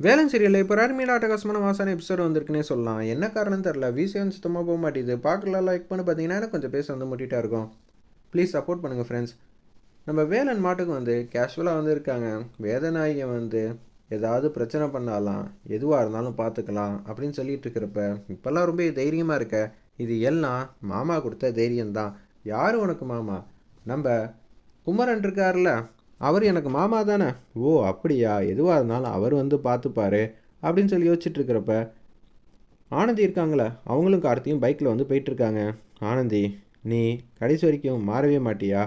Velan serial இப்போ அருமையான அட்டகாசமான மாசான எபிசோட் வந்திருக்குன்னே சொல்லலாம். என்ன காரணம் தெரில விசிஎன் சுத்தமாக போக மாட்டேது பார்க்கலாம் லைக் பண்ணி பார்த்தீங்கன்னா கொஞ்சம் பேச வந்து முட்டிகிட்டா இருக்கும். ப்ளீஸ் சப்போர்ட் பண்ணுங்கள் ஃப்ரெண்ட்ஸ் நம்ம வேலன் மாட்டுக்கு வந்து கேஷுவலாக வந்து இருக்காங்க. வேதநாயகி வந்து ஏதாவது பிரச்சனை பண்ணாலாம். எதுவாக இருந்தாலும் பார்த்துக்கலாம் அப்படின்னு சொல்லிட்டு இருக்கிறப்ப இப்போல்லாம் ரொம்ப தைரியமாக இருக்க. இது எல்லாம் மாமா கொடுத்த தைரியம்தான். யார் உனக்கு மாமா? நம்ம குமரன் இருக்கார்ல அவர் எனக்கு மாமா தானே? ஓ அப்படியா? எதுவாக இருந்தாலும் அவர் வந்து பார்த்துப்பாரு அப்படின்னு சொல்லி யோசிச்சுட்டு இருக்கிறப்ப ஆனந்தி இருக்காங்களே? அவங்களும் கார்த்தியும் பைக்கில் வந்து போயிட்டுருக்காங்க. ஆனந்தி நீ கடைசி வரைக்கும் மாறவே மாட்டியா?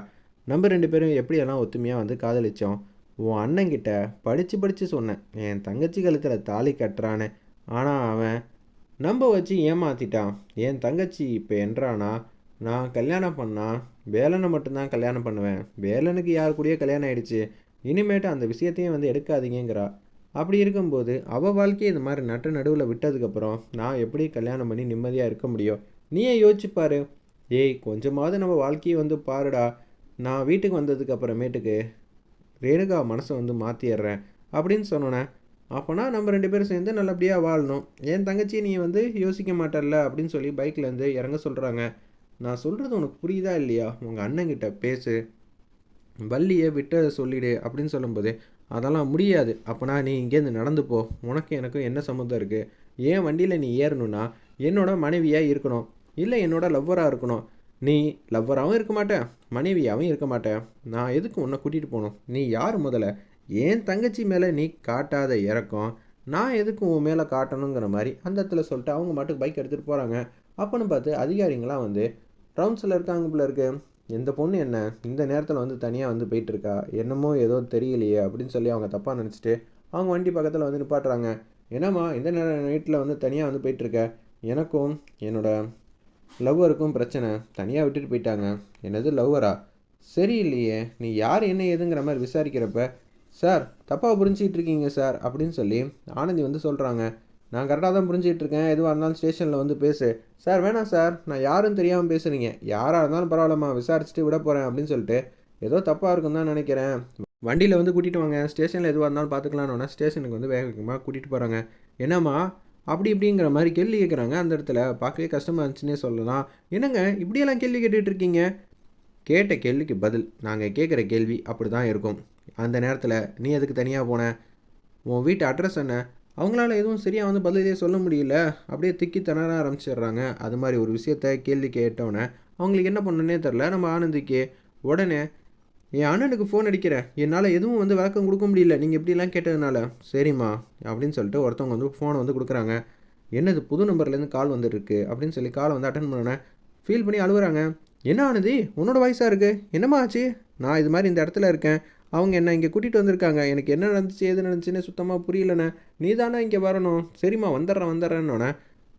நம்ம ரெண்டு பேரும் எப்படியெல்லாம் ஒத்துமையாக வந்து காதலிச்சோம்? உன் அண்ணங்கிட்ட படித்து படித்து சொன்னேன். என் தங்கச்சி கழுத்தில் தாலி கட்டுறான்னு. ஆனால் அவன் நம்ப வச்சு ஏமாத்திட்டான். என் தங்கச்சி இப்போ என்றானா? நான் கல்யாணம் பண்ணால் வேலனை மட்டும்தான் கல்யாணம் பண்ணுவேன். வேலனுக்கு யார் கூடயே கல்யாணம் ஆயிடுச்சு. இனிமேட்டு அந்த விஷயத்தையும் வந்து எடுக்காதீங்கிறா அப்படி இருக்கும்போது அவள் வாழ்க்கையை இது மாதிரி நட்டு நடுவில் விட்டதுக்கப்புறம் நான் எப்படி கல்யாணம் பண்ணி நிம்மதியாக இருக்க முடியும்? நீயே யோசிச்சு ஏய் கொஞ்சமாவது நம்ம வாழ்க்கையை வந்து பாருடா. நான் வீட்டுக்கு வந்ததுக்கு அப்புறமேட்டுக்கு ரேணுகா மனசை வந்து மாற்றிடுறேன் அப்படின்னு சொன்னோன்னே அப்போனா நம்ம ரெண்டு பேரும் சேர்ந்து நல்லபடியாக வாழணும். என் தங்கச்சி நீ வந்து யோசிக்க மாட்டல்ல அப்படின்னு சொல்லி பைக்லேருந்து இறங்க சொல்கிறாங்க நான் சொல்கிறது உனக்கு புரியுதா இல்லையா? உங்கள் அண்ணங்கிட்ட பேசு. வள்ளியை விட்டு சொல்லிடு அப்படின்னு சொல்லும்போது அதெல்லாம் முடியாது. அப்போனா நீ இங்கேருந்து நடந்து போ. உனக்கு எனக்கும் என்ன சம்மந்தம் இருக்குது ஏன் வண்டியில் நீ ஏறணும்னா என்னோட மனைவியாக இருக்கணும். இல்லை என்னோட லவ்வராக இருக்கணும். நீ லவ்வராகவும் இருக்க மாட்டேன் மனைவியாகவும் இருக்க மாட்டேன். நான் எதுக்கு உன்னை கூட்டிகிட்டு போகணும்? நீ யார் முதல்ல? ஏன் தங்கச்சி மேலே நீ காட்டாத இறக்கம்? நான் எதுக்கு உன் மேலே காட்டணுங்கிற மாதிரி அந்த இடத்துல சொல்லிட்டு அவங்க மாட்டுக்கு பைக் எடுத்துகிட்டு போகிறாங்க அப்போன்னு பார்த்து அதிகாரிங்களாம் வந்து ரவுண்ட்ஸில் இருக்காங்க போல இருக்கு. இந்த பொண்ணு என்ன? இந்த நேரத்தில் வந்து தனியாக வந்து போயிட்டுருக்கா? என்னமோ ஏதோ தெரியலையே அப்படின்னு சொல்லி அவங்க தப்பாக நினச்சிட்டு அவங்க வண்டி பக்கத்தில் வந்து நிப்பாட்டுறாங்க. என்னம்மா இந்த நேரம் நைட்டில் வந்து தனியாக வந்து போயிட்டுருக்க? எனக்கும் என்னோடய லவ்வருக்கும் பிரச்சனை. தனியாக விட்டுட்டு போயிட்டாங்க. என்னது லவ்வரா? சரியில்லையே. நீ யார் என்ன ஏதுங்கிற மாதிரி விசாரிக்கிறப்ப சார் தப்பாக புரிஞ்சிக்கிட்டு இருக்கீங்க சார் அப்படின்னு சொல்லி ஆனந்தி வந்து சொல்கிறாங்க நான் கரெக்டாக தான் புரிஞ்சிகிட்டு இருக்கேன் எதுவாக இருந்தாலும் ஸ்டேஷனில் வந்து பேசு. சார் வேணாம் சார் நான் யாரும் தெரியாமல் பேசுகிறீங்க யாராக இருந்தாலும் பரவாயில்லம்மா. விசாரிச்சுட்டு விட போகிறேன் அப்படின்னு சொல்லிட்டு. ஏதோ தப்பாக இருக்குன்னு தான் நினைக்கிறேன். வண்டியில் வந்து கூட்டிகிட்டு வாங்க. ஸ்டேஷனில் எதுவாக இருந்தாலும் பார்த்துக்கலான்னு ஸ்டேஷனுக்கு வந்து வேக வேகமாக கூட்டிகிட்டு போகிறாங்க என்னம்மா? அப்படி இப்படிங்கிற மாதிரி கேள்வி கேட்குறாங்க அந்த இடத்துல. பார்க்கவே கஷ்டமாக இருந்துச்சுன்னே சொல்லலாம். என்னங்க? இப்படியெல்லாம் கேள்வி கேட்டுட்டு இருக்கீங்க கேட்ட கேள்விக்கு பதில். நாங்கள் கேட்குற கேள்வி அப்படி தான் இருக்கும். அந்த நேரத்தில் நீ எதுக்கு தனியாக போன? உன் வீட்டு அட்ரஸ் என்ன? அவங்களால எதுவும் சரியாக வந்து பதிலே சொல்ல முடியல. அப்படியே திக்கி திணற ஆரம்பிச்சிடுறாங்க. அது மாதிரி ஒரு விஷயத்த கேள்வி கேட்டோன்னே அவங்களுக்கு என்ன பண்ணுன்னே தெரில நம்ம ஆனந்திக்கு உடனே என் அண்ணனுக்கு ஃபோன் அடிக்கிறேன் என்னால் எதுவும் வந்து விளக்கம் கொடுக்க முடியல. நீங்கள் இப்படிலாம் கேட்டதுனால. சரிம்மா அப்படின்னு சொல்லிட்டு ஒருத்தவங்க வந்து ஃபோனை வந்து கொடுக்குறாங்க. என்னது புது நம்பர்லேருந்து கால் வந்துருக்கு அப்படின்னு சொல்லி காலை வந்து அட்டன் பண்ணோன்னே ஃபீல் பண்ணி அழுகுறாங்க என்ன ஆனதி உன்னோட வயசாக இருக்குது என்னம்மா ஆச்சு? நான் இது மாதிரி இந்த இடத்துல இருக்கேன். அவங்க என்ன இங்கே கூட்டிகிட்டு வந்திருக்காங்க. எனக்கு என்ன நடந்துச்சு எது நடந்துச்சுன்னு சுத்தமாக புரியலண்ணே. நீ தானே இங்கே வரணும். சரிம்மா வந்துடுறேன் வந்துடுறேன்னொன்னே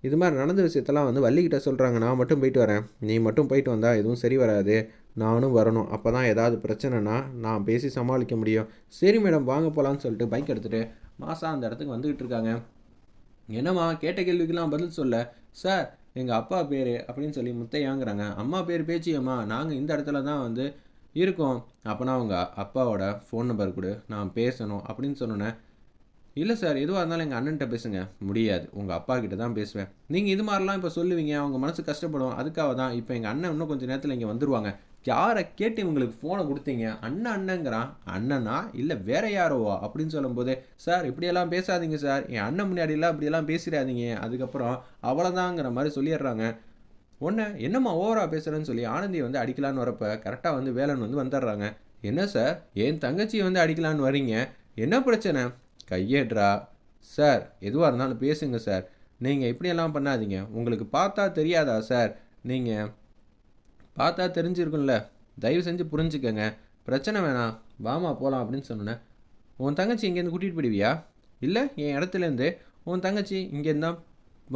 இது மாதிரி நடந்த விஷயத்தெல்லாம் வந்து வள்ளிக்கிட்ட சொல்கிறாங்க நான் மட்டும் போயிட்டு வரேன். நீ மட்டும் போயிட்டு வந்தால் எதுவும் சரி வராது. நானும் வரணும். அப்போ தான் ஏதாவது பிரச்சனைனா நான் பேசி சமாளிக்க முடியும். சரி மேடம் வாங்க போகலான்னு சொல்லிட்டு பைக் எடுத்துகிட்டு மாசா அந்த இடத்துக்கு வந்துக்கிட்டு இருக்காங்க. என்னம்மா கேட்ட கேள்விக்கெல்லாம் பதில் சொல்ல? சார் எங்கள் அப்பா பேர் அப்படின்னு சொல்லி முத்தையாங்கிறாங்க. அம்மா பேர் பேச்சியம்மா. நாங்கள் இந்த இடத்துல தான் வந்து இருக்கும். அப்போனா அவங்க அப்பாவோட ஃபோன் நம்பர் கொடு நான் பேசணும் அப்படின்னு சொன்னோன்னே இல்லை சார் எதுவாக இருந்தாலும் எங்கள் அண்ணன்ட்ட பேசுங்க. முடியாது. உங்கள் அப்பா கிட்ட தான் பேசுவேன். நீங்கள் இது மாதிரிலாம் இப்போ சொல்லுவீங்க. அவங்க மனசு கஷ்டப்படும். அதுக்காக தான் இப்போ எங்கள் அண்ணன் இன்னும் கொஞ்சம் நேரத்தில் இங்கே வந்துருவாங்க. யாரை கேட்டு இவங்களுக்கு ஃபோனை கொடுத்தீங்க? அண்ணன் அண்ணங்கிறான். அண்ணனா? இல்லை வேற யாரோவா? அப்படின்னு சொல்லும்போது சார் இப்படியெல்லாம் பேசாதீங்க சார் என் அண்ணன் முன்னாடியெல்லாம் இப்படியெல்லாம் பேசிடாதீங்க. அதுக்கப்புறம் அவ்வளோதாங்கிற மாதிரி சொல்லிடுறாங்க. உன்னை என்னம்மா ஓவரா பேசுகிறேன்னு சொல்லி ஆனந்தியை வந்து அடிக்கலான்னு வரப்போ கரெக்டாக வந்து வேலன் வந்து வந்துடுறாங்க. என்ன சார் என் தங்கச்சியை வந்து அடிக்கலான்னு வரீங்க? என்ன பிரச்சனை? கையேட்ரா சார் எதுவாக இருந்தாலும் பேசுங்க சார் நீங்கள் இப்படியெல்லாம் பண்ணாதீங்க. உங்களுக்கு பார்த்தா தெரியாதா சார் நீங்கள் பார்த்தா தெரிஞ்சிருக்கும்ல. தயவு செஞ்சு புரிஞ்சுக்கங்க. பிரச்சனை வேணாம். வாமா போகலாம் அப்படின்னு சொன்னேன் உன் தங்கச்சி இங்கேருந்து கூட்டிகிட்டு போயிடுவியா? இல்லை என் இடத்துலேருந்து. உன் தங்கச்சி இங்கேருந்து தான்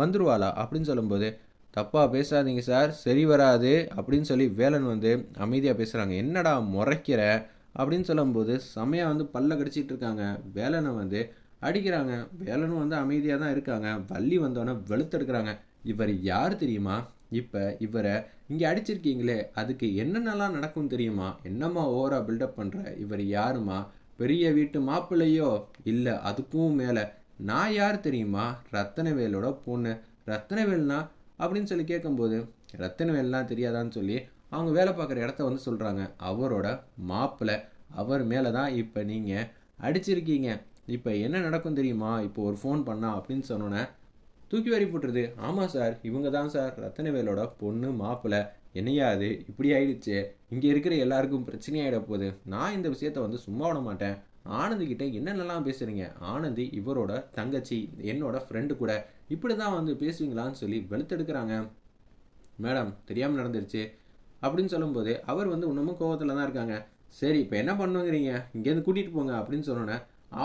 வந்துடுவாளா அப்படின்னு சொல்லும்போது தப்பாக பேசாதீங்க சார் சரி வராது அப்படின்னு சொல்லி வேலன் வந்து அமைதியாக பேசுகிறாங்க என்னடா முறைக்கிற? அப்படின்னு சொல்லும்போது செமையாக வந்து பல்ல கடிச்சிட்டு இருக்காங்க. வேலனை வந்து அடிக்கிறாங்க. வேலனும் வந்து அமைதியாக தான் இருக்காங்க. வள்ளி வந்தோடனே வெளுத்தெடுக்கிறாங்க இவர் யார் தெரியுமா? இப்போ இவரை இங்கே அடிச்சிருக்கீங்களே அதுக்கு என்னென்னலாம் நடக்கும் தெரியுமா? என்னம்மா ஓவராக பில்டப் பண்ணுற இவர் யாருமா? பெரிய வீட்டு மாப்பிள்ளையோ? இல்லை அதுக்கும் மேலே. நான் யார் தெரியுமா? ரத்தனவேலோட பொண்ணு. ரத்தனவேல்னா அப்படின்னு சொல்லி கேட்கும்போது ரத்தனவேல்லாம் தெரியாதான்னு சொல்லி அவங்க வேலை பார்க்குற இடத்த வந்து சொல்கிறாங்க அவரோட மாப்பிள்ளை அவர் மேலே தான் இப்போ நீங்கள் அடிச்சிருக்கீங்க. இப்போ என்ன நடக்கும் தெரியுமா? இப்போ ஒரு ஃபோன் பண்ணா அப்படின்னு சொன்னோன்னே தூக்கி வாரி போட்டுருது. ஆமாம் சார் இவங்க தான் சார். ரத்தனவேலோட பொண்ணு மாப்பிள்ளை என்னையா அது? இப்படி ஆயிடுச்சு. இங்கே இருக்கிற எல்லாருக்கும் பிரச்சனையாயிட போகுது. நான் இந்த விஷயத்த வந்து சும்மா விட மாட்டேன். ஆனந்தி கிட்ட என்னென்னலாம் பேசுகிறீங்க ஆனந்தி இவரோட தங்கச்சி என்னோட ஃப்ரெண்டு கூட இப்படி தான் வந்து பேசுவீங்களான்னு சொல்லி வெளுத்தெடுக்கிறாங்க. மேடம் தெரியாமல் நடந்துருச்சு. அப்படின்னு சொல்லும்போது அவர் வந்து இன்னமும் கோவத்தில் தான் இருக்காங்க. சரி இப்போ என்ன பண்ணுங்கிறீங்க? இங்கேருந்து கூட்டிகிட்டு போங்க அப்படின்னு சொன்னோன்னே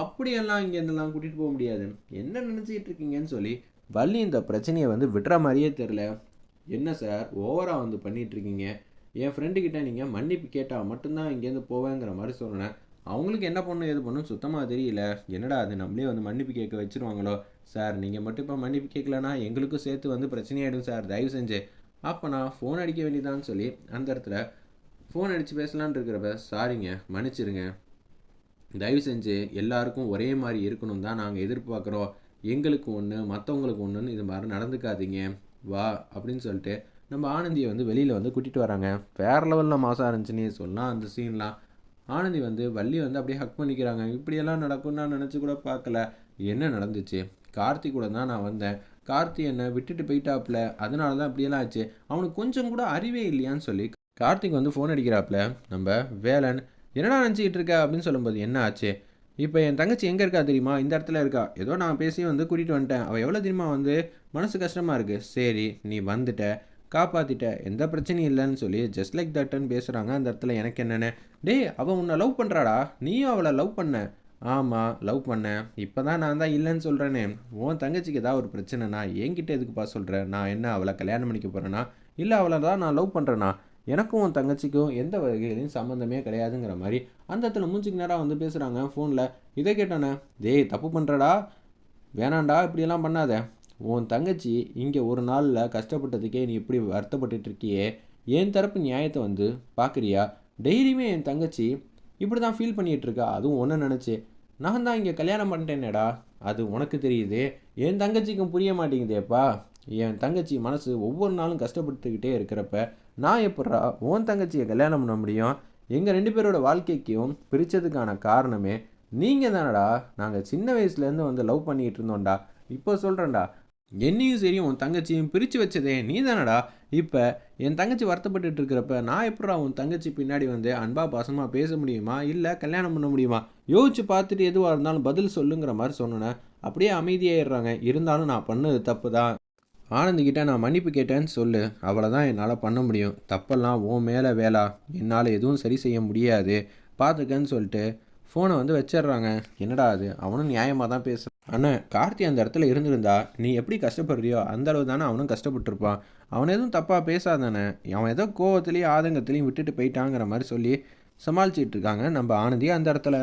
அப்படியெல்லாம் இங்கேருந்துலாம் கூட்டிகிட்டு போக முடியாது. என்ன நினச்சிக்கிட்டு இருக்கீங்கன்னு சொல்லி வள்ளி இந்த பிரச்சனையை வந்து விடுற மாதிரியே தெரில என்ன சார் ஓவராக வந்து பண்ணிகிட்ருக்கீங்க இருக்கீங்க? என் ஃப்ரெண்டுக்கிட்ட நீங்கள் மன்னிப்பு கேட்டால் மட்டும்தான் இங்கேருந்து போவேங்கிற மாதிரி சொன்னேன் அவங்களுக்கு என்ன பண்ணும் எது பண்ணும் சுத்தமாக தெரியல. என்னடா அது நம்மளே வந்து மன்னிப்பு கேட்க வச்சுருவாங்களோ? சார் நீங்கள் மட்டும் இப்போ மன்னிப்பு கேட்கலனா எங்களுக்கும் சேர்த்து வந்து பிரச்சனையாயிடும் சார். தயவு செஞ்சு. அப்போ நான் ஃபோன் அடிக்க வேண்டியதான்னு சொல்லி அந்த இடத்துல ஃபோன் அடித்து பேசலான்னு இருக்கிறப்ப சாரிங்க மன்னிச்சிருங்க. தயவு செஞ்சு எல்லாருக்கும் ஒரே மாதிரி இருக்கணும் தான் நாங்கள் எதிர்பார்க்குறோம். எங்களுக்கு ஒன்று மற்றவங்களுக்கு ஒன்றுன்னு இது மாதிரி நடந்துக்காதீங்க. வா அப்படின்னு சொல்லிட்டு நம்ம ஆனந்தியை வந்து வெளியில் வந்து கூட்டிகிட்டு வராங்க. வேறு லெவலில் மாசாக இருந்துச்சுன்னே சொல்லலாம். அந்த சீன்லாம் ஆனந்தி வந்து வள்ளி வந்து அப்படியே ஹக் பண்ணிக்கிறாங்க. இப்படியெல்லாம் நடக்கும்னு நான் நினச்சி கூட பார்க்கல. என்ன நடந்துச்சு? கார்த்தி கூட தான் நான் வந்தேன். கார்த்தி என்னை விட்டுட்டு போயிட்டாப்புல. அதனால தான் இப்படியெல்லாம் ஆச்சு. அவனுக்கு கொஞ்சம் கூட அறிவே இல்லையான்னு சொல்லி கார்த்திக் வந்து ஃபோன் அடிக்கிறாப்புல. நம்ம வேலன் என்னடா நினச்சிக்கிட்டு இருக்க? அப்படின்னு சொல்லும்போது என்ன ஆச்சு? இப்போ என் தங்கச்சி எங்கே இருக்கா தெரியுமா? இந்த இடத்துல இருக்கா. ஏதோ நான் பேசி வந்து கூட்டிகிட்டு வந்துட்டேன். அவள் எவ்வளோ தெரியுமா வந்து? மனசு கஷ்டமாக இருக்குது சரி நீ வந்துட்ட. காப்பாற்றிட்ட எந்த பிரச்சனையும் இல்லைன்னு சொல்லி ஜஸ்ட் லைக் தட்டுன்னு பேசுகிறாங்க அந்த இடத்துல எனக்கு என்னென்ன. டேய் அவள் உன்னை லவ் பண்ணுறாடா நீயும் அவளை லவ் பண்ண. ஆமாம் லவ் பண்ணேன் இப்போ தான் நான் தான் இல்லைன்னு சொல்கிறேனே உன் தங்கச்சிக்கு ஏதாவது ஒரு பிரச்சனைனா என்கிட்ட எதுக்குப்பா சொல்கிறேன் நான் என்ன அவளை கல்யாணம் பண்ணிக்க போகிறேன்னா இல்லை அவளை தான் நான் லவ் பண்ணுறேன்னா எனக்கும் உன் தங்கச்சிக்கும் எந்த வகையிலையும் சம்மந்தமே கிடையாதுங்கிற மாதிரி அந்த இடத்துல மூஞ்சிக்கு நேராக வந்து பேசுகிறாங்க ஃபோனில் இதை கேட்டானே டேய் தப்பு பண்ணுறடா வேணாண்டா இப்படியெல்லாம் பண்ணாத. உன் தங்கச்சி இங்கே ஒரு நாளில் கஷ்டப்பட்டதுக்கே நீ இப்படி வருத்தப்பட்டுட்டு இருக்கியே. என் தரப்பு நியாயத்தை வந்து பார்க்குறியா டெய்லியுமே என் தங்கச்சி இப்படி தான் ஃபீல் பண்ணிகிட்டு இருக்கா அதுவும் ஒன்று நினச்சி. நான் தான் இங்கே கல்யாணம் பண்ணிட்டேனேடா. அது உனக்கு தெரியுது. என் தங்கச்சிக்கும் புரிய மாட்டேங்குதேப்பா. என் தங்கச்சி மனசு ஒவ்வொரு நாளும் கஷ்டப்பட்டுக்கிட்டே இருக்கிறப்ப நான் எப்படா உன் தங்கச்சியை கல்யாணம் பண்ண முடியும்? எங்கள் ரெண்டு பேரோட வாழ்க்கைக்கும் பிரித்ததுக்கான காரணமே நீங்கள் தானடா நாங்கள் சின்ன வயசுலேருந்து வந்து லவ் பண்ணிக்கிட்டு இருந்தோம்டா. இப்போ சொல்கிறேன்டா என்னையும் சரி உன் தங்கச்சியும் பிரித்து வச்சதே நீ தானடா இப்போ என் தங்கச்சி வருத்தப்பட்டுட்டு இருக்கிறப்ப நான் எப்படா உன் தங்கச்சி பின்னாடி வந்து அன்பா பாசமாக பேச முடியுமா? இல்லை கல்யாணம் பண்ண முடியுமா? யோசிச்சு பார்த்துட்டு எதுவாக இருந்தாலும் பதில் சொல்லுங்கிற மாதிரி சொன்னேன். அப்படியே அமைதியாயிடுறாங்க. இருந்தாலும் நான் பண்ணது தப்பு தான் ஆனந்திக்கிட்ட நான் மன்னிப்பு கேட்டேன்னு சொல்லு. அவ்வளோதான் தான் என்னால் பண்ண முடியும். தப்பெல்லாம் உன் மேலே வேலா. என்னால் எதுவும் சரி செய்ய முடியாது. பார்த்துக்கன்னு சொல்லிட்டு ஃபோனை வந்து வச்சிடுறாங்க. என்னடா அது? அவனும் நியாயமாக தான் பேசுகிறான் அண்ணன் கார்த்தி அந்த இடத்துல இருந்திருந்தா நீ எப்படி கஷ்டப்படுறியோ அந்த அளவு தானே அவனும் கஷ்டப்பட்டிருப்பான். அவன் எதுவும் தப்பாக பேசாதானே அவன் ஏதோ கோவத்துலேயும் ஆதங்கத்துலேயும் விட்டுட்டு போயிட்டாங்கிற மாதிரி சொல்லி சமாளிச்சிட்டு இருக்காங்க நம்ம ஆனந்தி அந்த இடத்துல.